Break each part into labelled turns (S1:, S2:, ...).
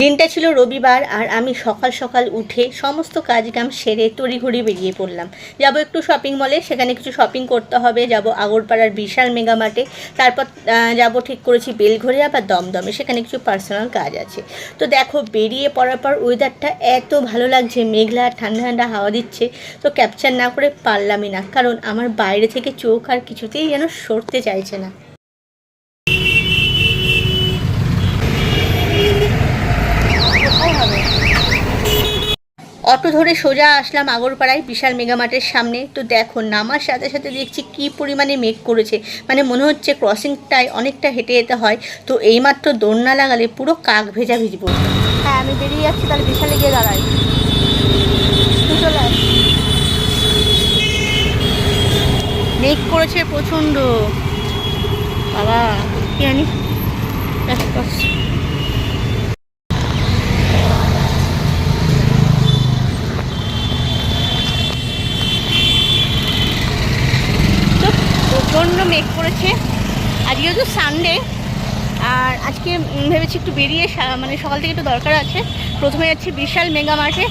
S1: দিনটা ছিল রবিবার আর আমি সকাল সকাল উঠে সমস্ত কাজকাম সেরে তড়িঘড়ি বেরিয়ে পড়লাম। যাব একটু শপিং মলে সেখানে কিছু শপিং করতে হবে। যাব আগরপাড়ার বিশাল মেগা মার্টে তারপর যাব ঠিক করেছি বেলঘরে আবার দমদমে। সেখানে কিছু পার্সোনাল কাজ আছে। তো দেখো, বেরিয়ে পড়ার পর ওয়েদারটা এত ভালো লাগছে। মেঘলা ঠান্ডা ঠান্ডা হাওয়া দিচ্ছে। তো ক্যাপচার না করে পারলামই না। কারণ আমার বাইরে থেকে চোখ আর কিছুতেই যেন সরতে চাইছে না। অটো ধরে সোজা আসলাম আগরপাড়ায় বিশাল মেগামার্টের সামনে। তো দেখো নামার সাথে সাথে দেখছি কি পরিমাণে মেঘ করেছে। মানে মনে হচ্ছে ক্রসিংটায় অনেকটা হেঁটে যেতে হয়। তো এইমাত্র দৌড় না লাগালে পুরো কাক ভেজা ভিজবো। হ্যাঁ আমি বেরিয়ে যাচ্ছি তাহলে বিশালে গিয়ে দাঁড়াই। মেঘ করেছে প্রচণ্ড। বাবা কি জানি ব্যাস, ব্যাস। তো প্রচণ্ড মেঘ করেছে আজকে তো সানডে আর আজকে ভেবেছি একটু বেরিয়ে মানে সকাল থেকে একটু দরকার আছে। প্রথমে যাচ্ছি বিশাল মেগা মার্টে।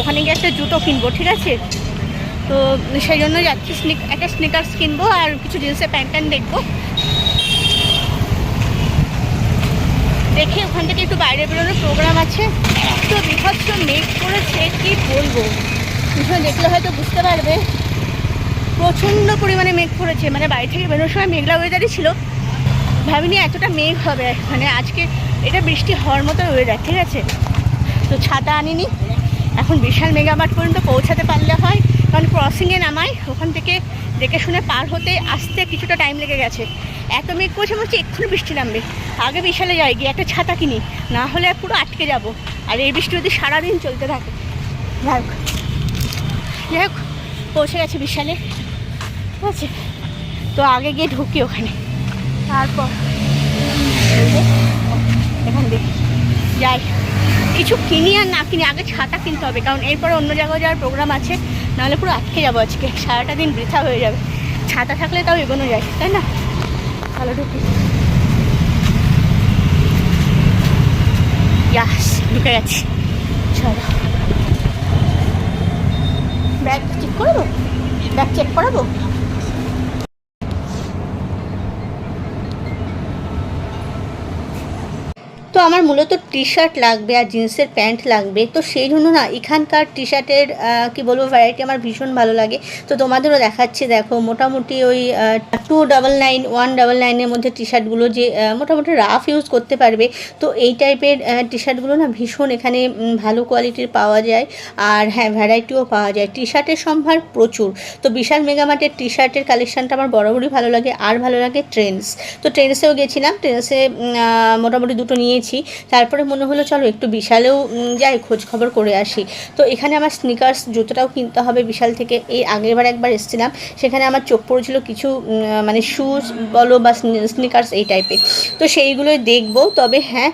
S1: ওখানে গিয়ে একটা জুতো কিনবো, ঠিক আছে? তো সেই জন্য যাচ্ছি স্নিক, একটা স্নিকার্স কিনবো আর কিছু জিন্সের প্যান্ট প্যান্ট দেখব। দেখে ওখান থেকে একটু বাইরে বেরোনোর প্রোগ্রাম আছে। এত বিভৎস মেঘ করেছে, কি বলব? ভীষণ দেখলে হয়তো বুঝতে পারবে। প্রচণ্ড পরিমাণে মেঘ করেছে। মানে বাড়ি থেকে বেরোনোর সময় মেঘলা ওয়েদারই ছিল। ভাবিনি এতটা মেঘ হবে। মানে আজকে এটা বৃষ্টি হওয়ার মতো ওয়েদার ঠিক আছে? তো ছাতা আনিনি। এখন বিশাল মেগামার্ট পর্যন্ত পৌঁছাতে পারলে হয়। কারণ ক্রসিংয়ে নামাই, ওখান থেকে দেখে শুনে পার হতে আসতে কিছুটা টাইম লেগে গেছে। এত মেঘ করছে, মনে হচ্ছে এক্ষুনি বৃষ্টি নামবে। আগে বিশালে যাই, গিয়ে একটা ছাতা কিনি। না হলে পুরো আটকে যাব। আর এই বৃষ্টি যদি সারাদিন চলতে থাকে। যাই হোক। যাই হোক, পৌঁছে গেছে বিশালে। ঠিক আছে? তো আগে গিয়ে ঢুকি ওখানে। তারপর এখান দিয়ে যাই। কিছু কিনি আর না কিনি, আগে ছাতা কিনতে হবে, কারণ এরপরে অন্য জায়গায় যাওয়ার প্রোগ্রাম আছে, নাহলে পুরো আটকে যাব আজকে, সারাটা দিন বৃথা হয়ে যাবে। ছাতা থাকলে তাও এগোনো যায়, তাই না? ভালো ঢুকি। ইয়াস, ঢুকে গেছি। চলো। ব্যাগ চেক করব ব্যাগ চেক করাবো? তো আমার মূলত টি শার্ট লাগবে আর জিন্সের প্যান্ট লাগবে। তো সেই জন্য না, এখানকার টি শার্টের কী বলব ভ্যারাইটি আমার ভীষণ ভালো লাগে। তো তোমাদেরও দেখাচ্ছি, দেখো, মোটামুটি ওই two double nine one double নাইনের মধ্যে টি শার্টগুলো যে মোটামুটি রাফ ইউজ করতে পারবে। তো এই টাইপের টি শার্টগুলো না ভীষণ এখানে ভালো কোয়ালিটির পাওয়া যায়। আর হ্যাঁ ভ্যারাইটিও পাওয়া যায়। টি শার্টের সম্ভার প্রচুর। তো বিশাল মেগামার্টের টি শার্টের কালেকশানটা আমার বরাবরই ভালো লাগে। আর ভালো লাগে ট্রেন্ডস তো ট্রেন্ডসেও গেছিলাম। ট্রেন্ডসে মোটামুটি দুটো নিয়েছি। তারপরে মনে হলো, চলো একটু বিশালেও যাই খোঁজ খবর করে আসি। তো এখানে আমার স্নিকার্স জুতোটাও কিনতে হবে বিশাল থেকে। এই আগেরবার একবার এসেছিলাম। সেখানে আমার চোখ পড়েছিল কিছু মানে শুজ বলো বা স্নিকার্স এই টাইপের তো সেইগুলোই দেখব। তবে হ্যাঁ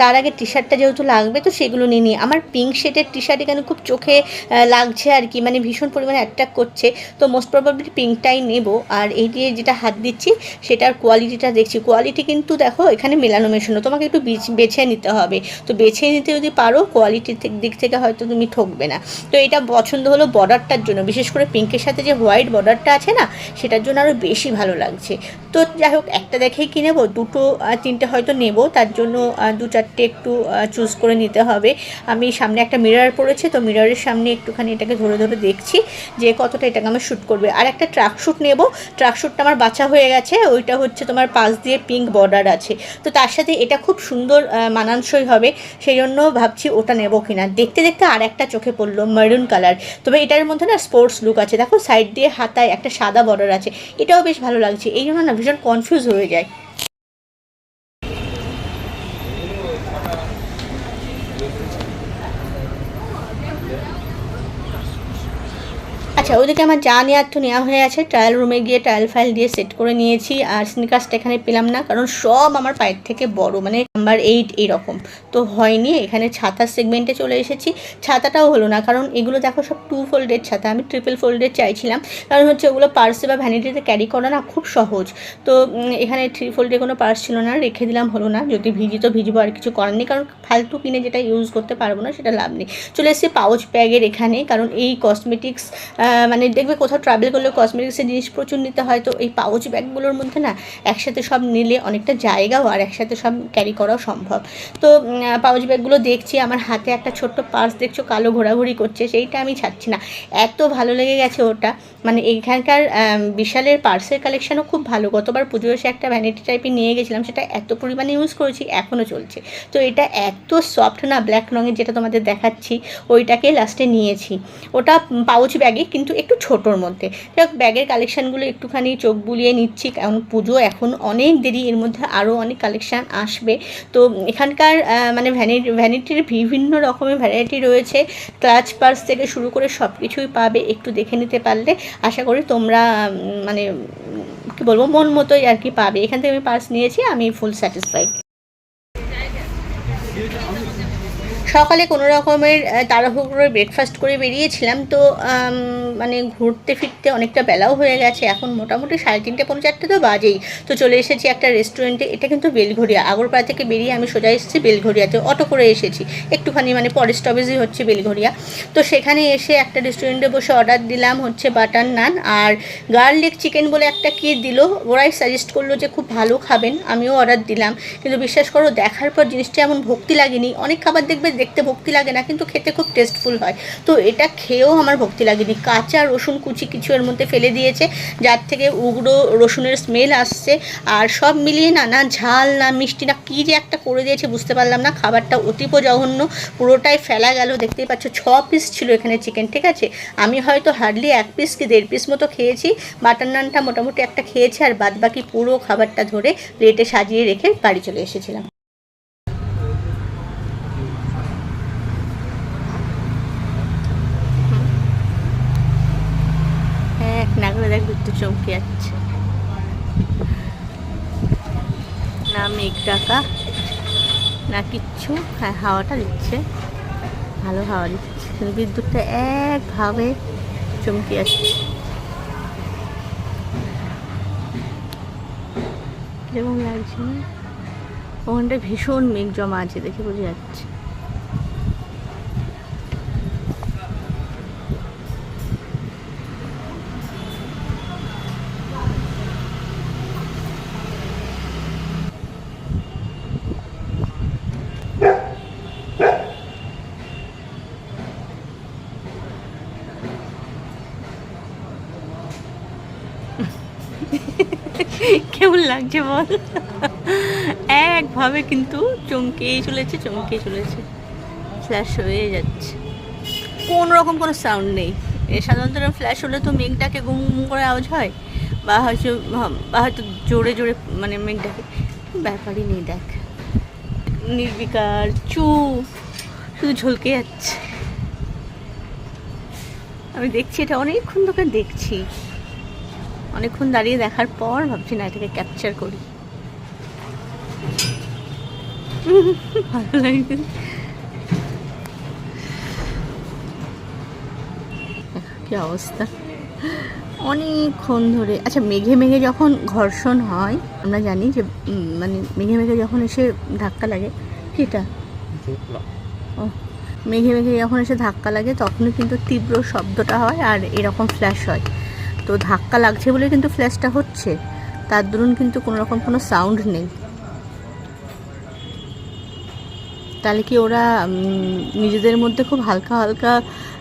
S1: তার আগে টি শার্টটা যেহেতু লাগবে, তো সেগুলো নিয়ে নিই। আমার পিঙ্ক শেডের টি শার্ট এখানে খুব চোখে লাগছে আর কি মানে ভীষণ পরিমাণে অ্যাট্রাক্ট করছে। তো মোস্ট প্রবাবলি পিঙ্কটাই নেব। আর এই দিয়ে যেটা হাত দিচ্ছি, সেটার কোয়ালিটিটা দেখছি। কোয়ালিটি কিন্তু দেখো, এখানে মেলানো মেশানো তোমাকে একটু বিচ- বেছে নিতে হবে। তো বেছে নিতে যদি পারো কোয়ালিটির দিক থেকে হয়তো তুমি ঠকবে না। তো এটা পছন্দ হলো বর্ডারটার জন্য। বিশেষ করে পিঙ্কের সাথে যে হোয়াইট বর্ডারটা আছে না, সেটার জন্য আরও বেশি ভালো লাগছে। তো যাই হোক, একটা দেখেই কি নেব? দুটো তিনটে হয়তো নেব। তার জন্য দু চারটে একটু চুজ করে নিতে হবে। আমি সামনে একটা মিরর পড়েছে, তো মিররের সামনে একটুখানি এটাকে ধরে ধরে দেখছি যে কতটা এটাকে আমার শ্যুট করবে। আর একটা ট্রাক শ্যুট নেব। ট্রাক শ্যুটটা আমার বাছা হয়ে গেছে। ওইটা হচ্ছে তোমার পাশ দিয়ে পিঙ্ক বর্ডার আছে। তো তার সাথে এটা খুব সুন্দর আহ, মানানসই হবে। সেই জন্য ভাবছি ওটা নেব কিনা। দেখতে দেখতে আর একটা চোখে পড়ল মেরুন কালার তবে এটার মধ্যে না স্পোর্টস লুক আছে। দেখো সাইড দিয়ে হাতায় একটা সাদা বর্ডার আছে। এটাও বেশ ভালো লাগছে। এই জন্য না ভীষণ কনফিউজ হয়ে যায়। আচ্ছা ওইদিকে আমার যা নেওয়ার তো নেওয়া হয়ে আছে ট্রায়াল রুমে গিয়ে ট্রায়াল ফাইল দিয়ে সেট করে নিয়েছি। আর স্নিকার্সটা এখানে পেলাম না, কারণ সব আমার পায়ের থেকে বড় মানে নাম্বার এইট এইরকম তো হয়নি, এখানে ছাতার সেগমেন্টে চলে এসেছি। ছাতাটাও হলো না, কারণ এগুলো দেখো সব টু ফোল্ডেড ছাতা, আমি ট্রিপল ফোল্ডেড চাইছিলাম। কারণ হচ্ছে ওগুলো পার্সে বা ভ্যানিটিতে ক্যারি করা না খুব সহজ। তো এখানে থ্রি ফোল্ডে কোনো পার্স ছিল না, রেখে দিলাম, হলো না। যদি ভিজি তো ভিজবো, আর কিছু করার নেই, কারণ ফালতু কিনে যেটা ইউজ করতে পারব না, সেটা লাভ নেই। চলে এসেছি পাউচ ব্যাগের এখানে, কারণ এই কসমেটিক্স মানে দেখবে কোথাও ট্রাভেল করলে কসমেটিক্সের জিনিস প্রচুর নিতে হয়, তো এই পাউচ ব্যাগগুলোর মধ্যে না একসাথে সব নিলে অনেকটা জায়গাও আর একসাথে সব ক্যারি করাও সম্ভব। তো পাউচ ব্যাগগুলো দেখছি, আমার হাতে একটা ছোট্ট পার্স দেখছ, কালো ঘোরাঘুরি করছে, সেইটা আমি ছাড়ছি না। এত ভালো লেগে গেছে ওটা মানে এখানকার বিশালের পার্সের কালেকশানও খুব ভালো। গতবার পুজো এসে একটা ভ্যানিটি টাইপের নিয়ে গেছিলাম, সেটা এত পরিমাণে ইউজ করেছি এখনও চলছে। তো এটা এত সফট না ব্ল্যাক রঙের যেটা তোমাদের দেখাচ্ছি, ওইটাকে লাস্টে নিয়েছি। ওটা পাউচ ব্যাগে কিন্তু একটু ছোটোর মধ্যে। যাই ব্যাগের কালেকশানগুলো একটুখানি চোখ বুলিয়ে নিচ্ছি, কারণ পুজো এখন অনেক দেরি, এর মধ্যে আরও অনেক কালেকশান আসবে। তো এখানকার মানে ভ্যানিটি ভ্যানিটির বিভিন্ন রকমের ভ্যারাইটি রয়েছে। ক্লাচ পার্স থেকে শুরু করে সব কিছুই পাবে, একটু দেখে নিতে পারলে। আশা করি তোমরা মানে কী বলব, মন মতোই আর কি পাবে। এখান থেকে আমি পার্স নিয়েছি, আমি ফুল স্যাটিসফাইড সকালে কোনো রকমের তাড়াহুড়ো ব্রেকফাস্ট করে বেরিয়েছিলাম। তো মানে ঘুরতে ফিরতে অনেকটা বেলাও হয়ে গেছে। এখন মোটামুটি সাড়ে তিনটে পৌনে চারটে তো বাজেই। তো চলে এসেছি একটা রেস্টুরেন্টে এটা কিন্তু বেলঘরিয়া আগরপাড়া থেকে বেরিয়ে আমি সোজা এসেছি বেলঘরিয়াতে অটো করে এসেছি। একটুখানি মানে পরের স্টপেজই হচ্ছে বেলঘরিয়া তো সেখানে এসে একটা রেস্টুরেন্টে বসে অর্ডার দিলাম হচ্ছে বাটার নান আর গার্লিক চিকেন বলে একটা কি দিল। ওরাই সাজেস্ট করল যে খুব ভালো খাবেন। আমিও অর্ডার দিলাম। কিন্তু বিশ্বাস করো, দেখার পর জিনিসটা এমন ভক্তি লাগেনি। অনেক খাবার দেখবে দেখতে ভক্তি লাগে না, কিন্তু খেতে খুব টেস্টফুল হয়। তো এটা খেয়েও আমার ভক্তি লাগেনি। কাঁচা রসুন কুচি কিছু এর মধ্যে ফেলে দিয়েছে, যার থেকে উগ্র রসুনের স্মেল আসছে। আর সব মিলিয়ে না না ঝাল, না মিষ্টি, না কী যে একটা করে দিয়েছে বুঝতে পারলাম না। খাবারটা অতীব জঘন্য, পুরোটাই ফেলা গেল। দেখতেই পাচ্ছ, ছ পিস ছিল এখানে চিকেন ঠিক আছে? আমি হয়তো হার্ডলি এক পিস কি দেড় পিস মতো খেয়েছি। বাটার নানটা মোটামুটি একটা খেয়েছি, আর বাদ বাকি পুরো খাবারটা ধরে প্লেটে সাজিয়ে রেখে বাড়ি চলে এসেছিলাম এক নাগরে দেখ একটু চমকে যাচ্ছে না মেঘ না, কিচ্ছু। হ্যাঁ হাওয়াটা দিচ্ছে। ভালো হাওয়া দিচ্ছে। কিন্তু বিদ্যুৎটা একভাবে চমকে আসছে। যেমন লাগছে? না ওখানটা ভীষণ মেঘ জমা আছে দেখে বোঝা যাচ্ছে। কেমন লাগছে বল? একভাবে কিন্তু চমকেই চলেছে চমকেই চলেছে। ফ্ল্যাশ হয়ে যাচ্ছে। কোনো রকম কোনো সাউন্ড নেই। সাধারণত ফ্ল্যাশ হলে তো মেঘটাকে গুম গুম করে আওয়াজ হয়, বা হয়তো বা হয়তো জোরে জোরে মানে মেঘটাকে। ব্যাপারই নেই, দেখ। নির্বিকার চুপ শুধু ঝলকে যাচ্ছে। আমি দেখছি এটা অনেকক্ষণ ধরে দেখছি। অনেকক্ষণ দাঁড়িয়ে দেখার পর ভাবছি না এটাকে ক্যাপচার করি। ভালো লাগছে। কি অবস্থা? অনেকক্ষণ ধরে আচ্ছা মেঘে মেঘে যখন ঘর্ষণ হয় আমরা জানি যে মানে মেঘে মেঘে যখন এসে ধাক্কা লাগে এটা? ও মেঘে মেঘে যখন এসে ধাক্কা লাগে তখনই কিন্তু তীব্র শব্দটা হয় আর এরকম ফ্ল্যাশ হয়। তো ধাক্কা লাগছে বলে কিন্তু ফ্ল্যাশটা হচ্ছে। তার দরুন কিন্তু কোনো রকম কোনো সাউন্ড নেই। তাহলে কি ওরা নিজেদের মধ্যে খুব হালকা হালকা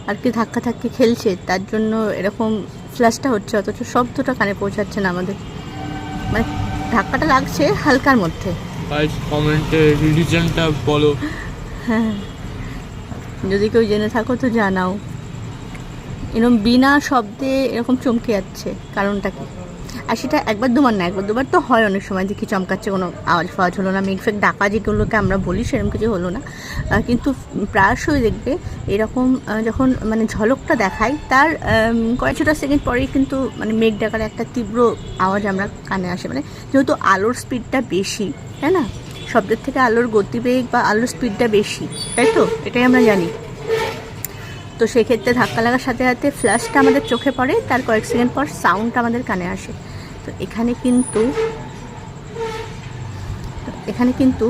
S1: আর কি ধাক্কা ধাক্কি খেলছে তার জন্য এরকম ফ্ল্যাশটা হচ্ছে? অথচ শব্দটা কানে পৌঁছাচ্ছে না আমাদের। মানে ধাক্কাটা লাগছে হালকার মধ্যে।
S2: কমেন্টে রিলিজনটা বলো।
S1: হ্যাঁ। যদি কেউ জেনে থাকো তো জানাও। এরকম বিনা শব্দে এরকম চমকে যাচ্ছে কারণটা কি? আর সেটা একবার দুবার না একবার দুবার তো হয় অনেক সময় দেখি চমকাচ্ছে কোনো আওয়াজ ফাওয়াজ হলো না মেঘ ফেক ডাকা যেগুলোকে আমরা বলি সেরকম কিছু হলো না। কিন্তু প্রায়শই দেখবে এরকম যখন মানে ঝলকটা দেখায় তার আম, কয়েকটা সেকেন্ড পরেই কিন্তু মানে মেঘ ডাকার একটা তীব্র আওয়াজ আমরা কানে আসে। মানে যেহেতু আলোর স্পিডটা বেশি তাই না? শব্দের থেকে আলোর গতিবেগ বা আলোর স্পিডটা বেশি তাই তো? এটাই আমরা জানি। তো সেক্ষেত্রে ধাক্কা লাগার সাথে সাথে ফ্ল্যাশটা আমাদের চোখে পড়ে, তার কয়েক সেকেন্ড পর সাউন্ডটা আমাদের কানে আসে। তো এখানে কিন্তু এখানে কিন্তু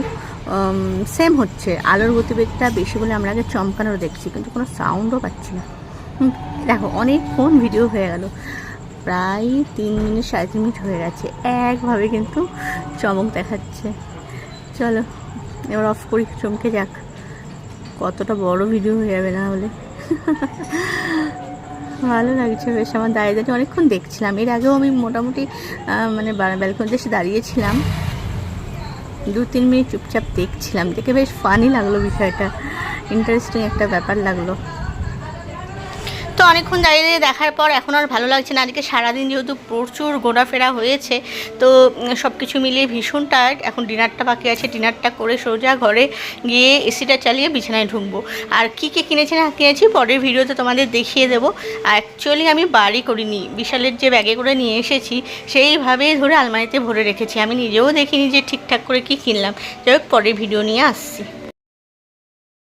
S1: সেম হচ্ছে। আলোর গতিবেগটা বেশি বলে আমরা আগে চমকানো দেখছি, কিন্তু কোনো সাউন্ডও পাচ্ছি না। দেখো অনেকক্ষণ ভিডিও হয়ে গেল। প্রায় তিন মিনিট, সাড়ে তিন মিনিট হয়ে গেছে। একভাবে কিন্তু চমক দেখাচ্ছে। চলো, এবার অফ করি, চমকে যাক। কতটা বড় ভিডিও হয়ে যাবে না হলে ভালো লাগছে বেশ, আমার দাঁড়িয়ে দাঁড়িয়ে অনেকক্ষণ দেখছিলাম। এর আগেও আমি মোটামুটি মানে ব্যালকনিতে এসে দাঁড়িয়েছিলাম। দু, তিন মিনিট চুপচাপ দেখছিলাম। দেখে বেশ ফানি লাগল বিষয়টা। ইন্টারেস্টিং একটা ব্যাপার লাগল। তো অনেকক্ষণ দাঁড়িয়ে দেখার পর এখন আর ভালো লাগছে না। আজকে সারাদিন যেহেতু প্রচুর ঘোরাফেরা হয়েছে, তো সব কিছু মিলিয়ে ভীষণ টায়ার্ড এখন ডিনারটা বাকি আছে, ডিনারটা করে সোজা ঘরে গিয়ে এসিটা চালিয়ে বিছানায় ঢুকবো। আর কী কী কিনেছি না কিনেছি পরের ভিডিওতে তোমাদের দেখিয়ে দেবো। অ্যাকচুয়ালি আমি বাড়ি করিনি, বিশালের যে ব্যাগে করে নিয়ে এসেছি, সেইভাবেই ধরে আলমারিতে ভরে রেখেছি। আমি নিজেও দেখিনি যে ঠিকঠাক করে কী কিনলাম। যাই হোক, পরের ভিডিও নিয়ে আসছি।